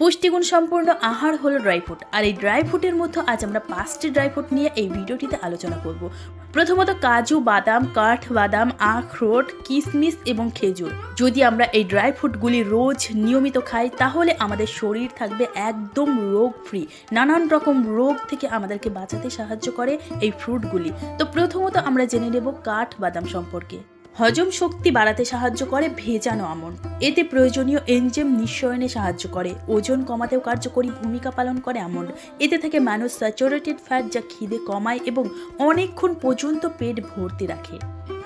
পুষ্টিগুণ সম্পূর্ণ আহার হলো ড্রাই ফ্রুট। আর এই ড্রাই ফ্রুটের মধ্যে আজ আমরা পাঁচটি ড্রাই ফ্রুট নিয়ে এই ভিডিওটিতে আলোচনা করব। প্রথমত কাজু, বাদাম, কাঠ, বাদাম আখরোট কিশমিশ এবং খেজুর। যদি আমরা এই ড্রাই ফ্রুটগুলি রোজ নিয়মিত খাই, তাহলে আমাদের শরীর থাকবে একদম রোগ ফ্রি নানান রকম রোগ থেকে আমাদেরকে বাঁচাতে সাহায্য করে এই ফ্রুটগুলি। তো প্রথমত আমরা জেনে নেব কাঠ বাদাম সম্পর্কে। হজম শক্তি বাড়াতে সাহায্য করে ভেজানো আমন্ড এতে প্রয়োজনীয় এনজেম নিঃসরণে সাহায্য করে। ওজন কমাতেও কার্যকরী ভূমিকা পালন করে আমন্ড এতে থেকে মানুষ স্যাচুরেটেড ফ্যাট যা খিদে কমায় এবং অনেকক্ষণ পর্যন্ত পেট ভর্তি রাখে।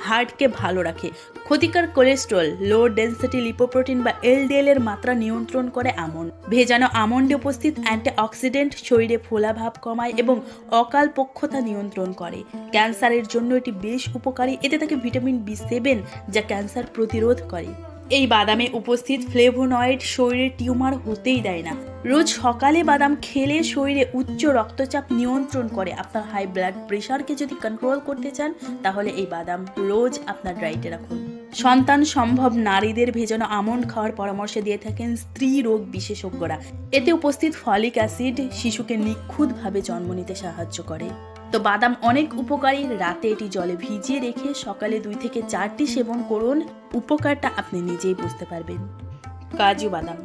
হার্টকে ভালো রাখে। ক্ষতিকর কোলেস্ট্রল লো ডেন্সিটি লিপোপ্রোটিন বা এলডিএল এর মাত্রা নিয়ন্ত্রণ করে আমন্ড ভেজানো আমন্ডে উপস্থিত অ্যান্টিঅক্সিডেন্ট শরীরে ফোলাভাব কমায় এবং অকাল পক্ষতা নিয়ন্ত্রণ করে। ক্যান্সারের জন্য এটি বেশ উপকারী। এতে থাকে ভিটামিন বি সেভেন যা ক্যান্সার প্রতিরোধ করে। এই বাদামে উপস্থিত ফ্লেভোনয়েড শরীরে টিউমার হতেই দেয় না। রোজ সকালে বাদাম খেলে শরীরে উচ্চ রক্তচাপ নিয়ন্ত্রণ করে। আপনার হাই ব্লাড প্রেশারকে যদি কন্ট্রোল করতে চান, তাহলে এই বাদাম রোজ আপনার ডায়েটে রাখুন। সন্তান সম্ভব নারীদের ভেজানো আমন্ড খাওয়ার পরামর্শ দিয়ে থাকেন স্ত্রী রোগ বিশেষজ্ঞরা। এতে উপস্থিত ফলিক অ্যাসিড শিশুকে নিখুঁতভাবে জন্ম নিতে সাহায্য করে। তো বাদাম অনেক উপকারী। রাতে এটি জলে ভিজিয়ে রেখে সকালে দুই থেকে চারটি সেবন করুন। উপকারটা আপনি নিজেই বুঝতে পারবেন। কাজু বাদাম।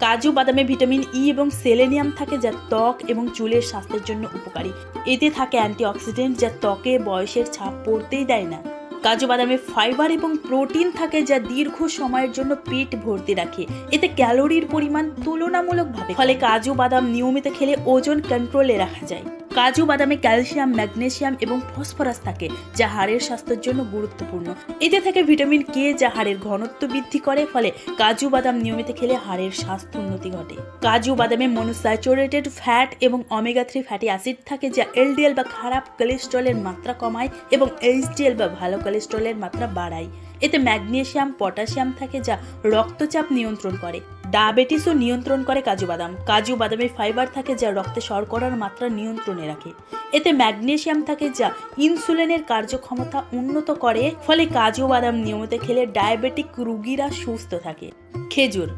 কাজু বাদামে ভিটামিন ই এবং সেলেনিয়াম থাকে যা ত্বক এবং চুলের স্বাস্থ্যের জন্য উপকারী। এতে থাকে অ্যান্টিঅক্সিডেন্ট যা ত্বকে বয়সের ছাপ পড়তেই দেয় না। কাজু বাদামে ফাইবার এবং প্রোটিন থাকে যা দীর্ঘ সময়ের জন্য পেট ভর্তি রাখে। এতে ক্যালোরির পরিমাণ তুলনামূলকভাবে। ফলে কাজু বাদাম নিয়মিত খেলে ওজন কন্ট্রোলে রাখা যায়। কাজু, বাদামে, ক্যালসিয়াম, ম্যাগনেসিয়াম এবং ফসফরাস থাকে, যা হাড়ের স্বাস্থ্যের জন্য গুরুত্বপূর্ণ। এতে থাকে ভিটামিন কে যা হাড়ের ঘনত্ব বৃদ্ধি করে, ফলে কাজু, বাদাম নিয়মিত খেলে হাড়ের স্বাস্থ্য উন্নতি ঘটে। কাজু, বাদামে মনোস্যাচুরেটেড ফ্যাট এবং অমেগা থ্রি ফ্যাটি অ্যাসিড থাকে, যা এলডিএল বা খারাপ কোলেস্ট্রলের মাত্রা কমায় এবং এইচডিএল বা ভালো কোলেস্ট্রলের মাত্রা বাড়ায়। এতে ম্যাগনেসিয়াম পটাশিয়াম থাকে, যা রক্তচাপ নিয়ন্ত্রণ করে। ডায়াবেটিসও নিয়ন্ত্রণ করে কাজু বাদাম। কাজু বাদামে ফাইবার থাকে যা রক্তে শর্করার মাত্রা নিয়ন্ত্রণে রাখে। এতে ম্যাগনেশিয়াম থাকে যা ইনসুলিনের কার্যক্ষমতা উন্নত করে, ফলে কাজু বাদাম নিয়মিত খেলে ডায়াবেটিক রোগীরা সুস্থ থাকে। খেজুর।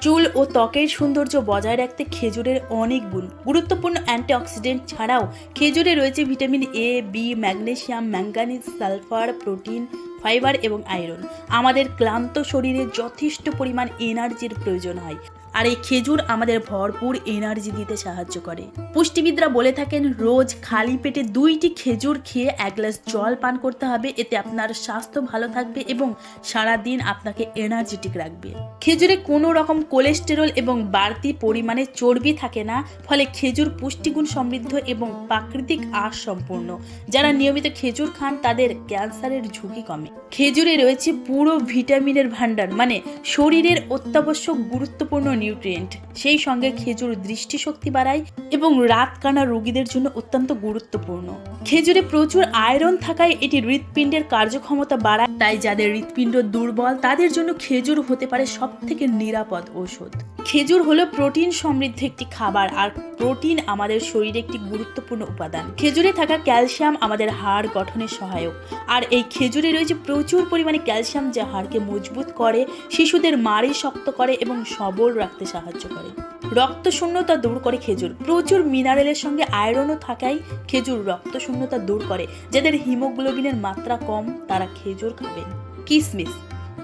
চুল ও ত্বকের সৌন্দর্য বজায় রাখতে খেজুরের অনেক গুণ। গুরুত্বপূর্ণ অ্যান্টিঅক্সিডেন্ট ছাড়াও খেজুরে রয়েছে vitamin A B magnesium manganese sulphur, protein fibre এবং আয়রন। আমাদের ক্লান্ত শরীরে যথেষ্ট পরিমাণ এনার্জির প্রয়োজন হয়। আর এই খেজুর আমাদের ভরপুর এনার্জি দিতে সাহায্য করে। পুষ্টিবিদরা বলে থাকেন, রোজ খালি পেটে দুইটি খেজুর খেয়ে এক গ্লাস জল পান করতে হবে, এতে আপনার স্বাস্থ্য ভালো থাকবে এবং সারা দিন আপনাকে এনার্জেটিক রাখবে। খেজুরে কোনো রকম কোলেস্টেরল এবং বাড়তি পরিমাণে চর্বি থাকে না, ফলে খেজুর পুষ্টিগুণ সমৃদ্ধ এবং প্রাকৃতিক আঁশ সম্পূর্ণ। যারা নিয়মিত খেজুর খান, তাদের ক্যান্সারের ঝুঁকি কমে। খেজুরে রয়েছে পুরো ভিটামিনের ভাণ্ডার মানে শরীরের অত্যাবশ্যক গুরুত্বপূর্ণ নিউট্রিয়েন্ট সেই সঙ্গে খেজুর দৃষ্টিশক্তি বাড়ায় এবং রাত কানা রোগীদের জন্য অত্যন্ত গুরুত্বপূর্ণ। খেজুরে প্রচুর আয়রন থাকায় এটি হৃৎপিণ্ডের কার্যক্ষমতা বাড়ায়, তাই যাদের হৃৎপিণ্ড দুর্বল তাদের জন্য খেজুর হতে পারে সব থেকে নিরাপদ ঔষধ। খেজুর হলো প্রোটিন সমৃদ্ধ একটি খাবার আর প্রোটিন আমাদের শরীরে একটি গুরুত্বপূর্ণ উপাদান। খেজুরে থাকা ক্যালসিয়াম আমাদের হাড় গঠনে সহায়ক। আর এই খেজুরে রয়েছে প্রচুর পরিমাণে ক্যালসিয়াম যা হাড়কে মজবুত করে, শিশুদের মাড়ি শক্ত করে এবং সবল রাখতে সাহায্য করে। রক্ত শূন্যতা দূর করে খেজুর। প্রচুর মিনারেলের সঙ্গে আয়রনও থাকায় খেজুর রক্ত শূন্যতা দূর করে। যাদের হিমোগ্লোবিনের মাত্রা কম, তারা খেজুর খাবেন কিসমিস।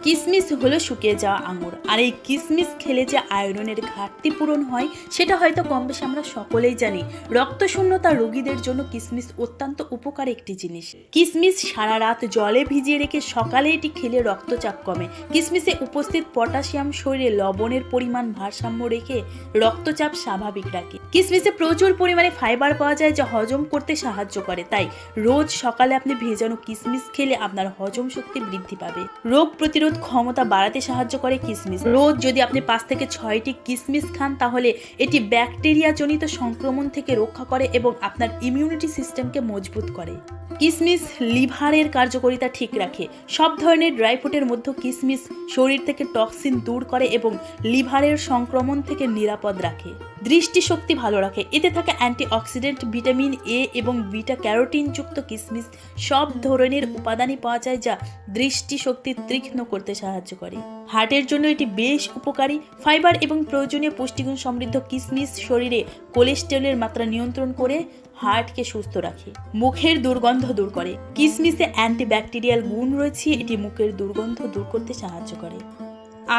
কিসমিস হলো শুকিয়ে যাওয়া আঙুর। আর এই কিসমিস খেলে যে আয়রনের ঘাটতি পূরণ হয়, সেটা হয়তো কম বেশি আমরা সকলেই জানি। রক্তশূন্যতা রোগীদের জন্য কিসমিস অত্যন্ত উপকারী একটি জিনিস। কিসমিস সারা রাত জলে ভিজিয়ে রেখে সকালে এটি খেলে রক্তচাপ কমে। কিসমিসে উপস্থিত পটাশিয়াম শরীরে লবণের পরিমাণ ভারসাম্য রেখে রক্তচাপ স্বাভাবিক রাখে। কিসমিসে প্রচুর পরিমাণে ফাইবার পাওয়া যায় যা হজম করতে সাহায্য করে। তাই রোজ সকালে আপনি ভেজানো কিসমিস খেলে আপনার হজম শক্তি বৃদ্ধি পাবে। রোগ প্রতিরোধ ক্ষমতা বাড়াতে সাহায্য করে কিসমিস। রোজ যদি আপনি পাঁচ থেকে ছয়টি কিসমিস খান, তাহলে এটি ব্যাকটেরিয়া জনিত সংক্রমণ থেকে রক্ষা করে এবং আপনার ইমিউনিটি সিস্টেমকে মজবুত করে। কিসমিস লিভারের কার্যকারিতা ঠিক রাখে। সব ধরনের ড্রাই ফ্রুটের মধ্যে কিসমিস শরীর থেকে টক্সিন দূর করে এবং লিভারের সংক্রমণ থেকে নিরাপদ রাখে। দৃষ্টিশক্তি ভালো রাখে। এতে থাকা অ্যান্টিঅক্সিডেন্ট ভিটামিন এ এবং বিটা ক্যারোটিনযুক্ত কিসমিস। সব ধরনের উপাদানই পাওয়া যায় যা দৃষ্টিশক্তি তীক্ষ্ণ করে করতে সাহায্য করে। হার্টের জন্য এটি বেশ উপকারী। ফাইবার এবং প্রয়োজনীয় পুষ্টিগুণ সমৃদ্ধ কিসমিস শরীরে কোলেস্টেরলের মাত্রা নিয়ন্ত্রণ করে হার্টকে সুস্থ রাখে। মুখের দুর্গন্ধ দূর করে। কিসমিসে অ্যান্টিব্যাকটেরিয়াল গুণ রয়েছে। এটি মুখের দুর্গন্ধ দূর করতে সাহায্য করে।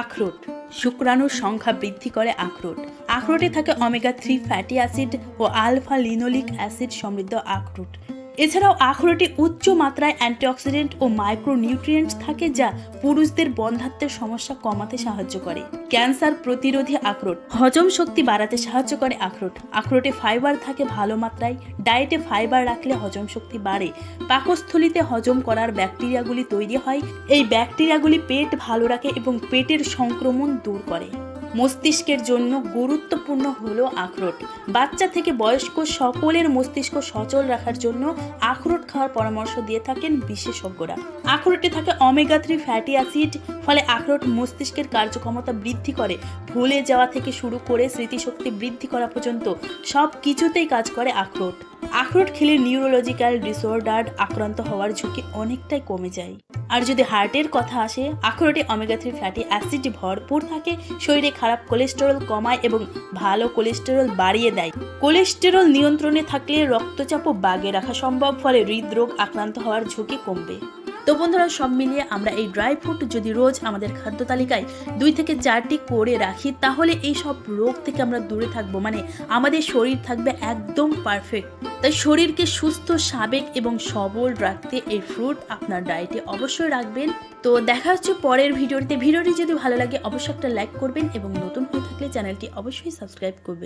আখরোট। শুক্রাণুর সংখ্যা বৃদ্ধি করে আখরোট। আখরোটে থাকে অমেগা থ্রি ফ্যাটি অ্যাসিড ও আলফা লিনোলিক অ্যাসিড সমৃদ্ধ আখরোট। এছাড়াও আখরোটে উচ্চ মাত্রায় অ্যান্টিঅক্সিডেন্ট ও মাইক্রোনিউট্রিয়েন্টস থাকে যা পুরুষদের বন্ধাত্মের সমস্যা কমাতে সাহায্য করে। ক্যান্সার প্রতিরোধী আখরোট। হজম শক্তি বাড়াতে সাহায্য করে আখরোট। আখরোটে ফাইবার থাকে ভালো মাত্রায়। ডায়েটে ফাইবার রাখলে হজম শক্তি বাড়ে। পাকস্থলিতে হজম করার ব্যাকটেরিয়াগুলি তৈরি হয়। এই ব্যাকটেরিয়াগুলি পেট ভালো রাখে এবং পেটের সংক্রমণ দূর করে। মস্তিষ্কের জন্য গুরুত্বপূর্ণ হলো আখরোট। বাচ্চা থেকে বয়স্ক সকলের মস্তিষ্ক সচল রাখার জন্য আখরোট খাওয়ার পরামর্শ দিয়ে থাকেন বিশেষজ্ঞরা। আখরোটে থাকে অমেগা থ্রি ফ্যাটি অ্যাসিড ফলে আখরোট মস্তিষ্কের কার্যক্ষমতা বৃদ্ধি করে। ভুলে যাওয়া থেকে শুরু করে স্মৃতিশক্তি বৃদ্ধি করা পর্যন্ত সব কিছুতেই কাজ করে আখরোট। আখরোট খেলে নিউরোলজিক্যাল ডিসঅর্ডার আক্রান্ত হওয়ার ঝুঁকি অনেকটাই কমে যায়। আর যদি হার্টের কথা আসে, আখরোটে অমেগা থ্রি ফ্যাটি অ্যাসিড ভরপুর থাকে, শরীরে খারাপ কোলেস্টেরল কমায় এবং ভালো কোলেস্টেরল বাড়িয়ে দেয়। কোলেস্টেরল নিয়ন্ত্রণে থাকলে রক্তচাপও বাগে রাখা সম্ভব, ফলে হৃদরোগ আক্রান্ত হওয়ার ঝুঁকি কমবে। তো বন্ধুরা, সব মিলিয়ে আমরা এই ড্রাই ফ্রুট যদি রোজ আমাদের খাদ্য তালিকায় দুই থেকে চারটি করে রাখি, তাহলে এই সব রোগ থেকে আমরা দূরে থাকব। মানে আমাদের শরীর থাকবে একদম পারফেক্ট তাই শরীরকে সুস্থ, সাবেক এবং সবল রাখতে এই ফ্রুট আপনার ডায়েটে অবশ্যই রাখবেন। তো দেখা হচ্ছে পরের ভিডিওতে। ভিডিওটি যদি ভালো লাগে, অবশ্যই একটা লাইক করবেন এবং নতুন হয়ে থাকলে চ্যানেলটি অবশ্যই সাবস্ক্রাইব করবেন।